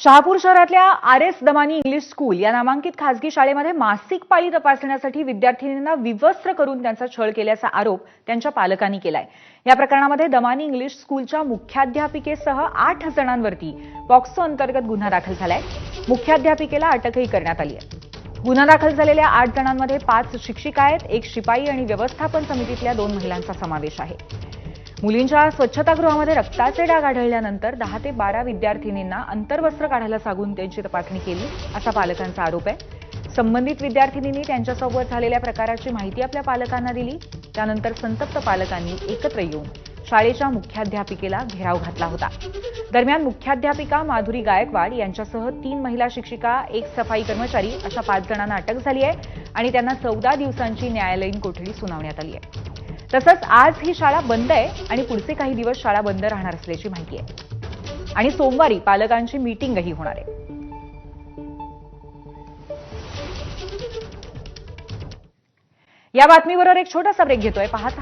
शहापूर शहरातल्या R S Damani English school या नामांकित खासगी शाळेमध्ये मासिक पाळी तपासण्यासाठी विद्यार्थिनींना विवस्त्र करून त्यांचा छळ केल्याचा आरोप त्यांच्या पालकांनी केलाय. या प्रकरणामध्ये दमानी इंग्लिश स्कूलच्या मुख्याध्यापिकेसह आठ जणांवरती पॉक्सो अंतर्गत गुन्हा दाखल झालाय. मुख्याध्यापिकेला अटकही करण्यात आली आहे. गुन्हा दाखल झालेल्या आठ जणांमध्ये पाच शिक्षिका आहेत एक शिपाई आणि व्यवस्थापन समितीतल्या दोन महिलांचा समावेश आहे. मुलींच्या स्वच्छतागृहामध्ये रक्ताचे डाग आढळल्यानंतर दहा ते बारा विद्यार्थिनींना अंतर्वस्त्र काढायला सांगून त्यांची तपासणी केली असा पालकांचा आरोप आहे. संबंधित विद्यार्थिनींनी त्यांच्यासोबत झालेल्या प्रकाराची माहिती आपल्या पालकांना दिली. त्यानंतर संतप्त पालकांनी एकत्र येऊन शाळेच्या मुख्याध्यापिकेला घेराव घातला होता. दरम्यान मुख्याध्यापिका माधुरी गायकवाड यांच्यासह तीन महिला शिक्षिका एक सफाई कर्मचारी अशा पाच जणांना अटक झाली आहे आणि त्यांना चौदा दिवसांची न्यायालयीन कोठडी सुनावण्यात आली आहे. तसंच आज ही शाळा बंद आहे आणि पुढचे काही दिवस शाळा बंद राहणार असल्याची माहिती आहे. आणि सोमवारी पालकांची मीटिंगही होणार आहे. या बातमीबरोबर एक छोटासा ब्रेक घेतोय. पाहत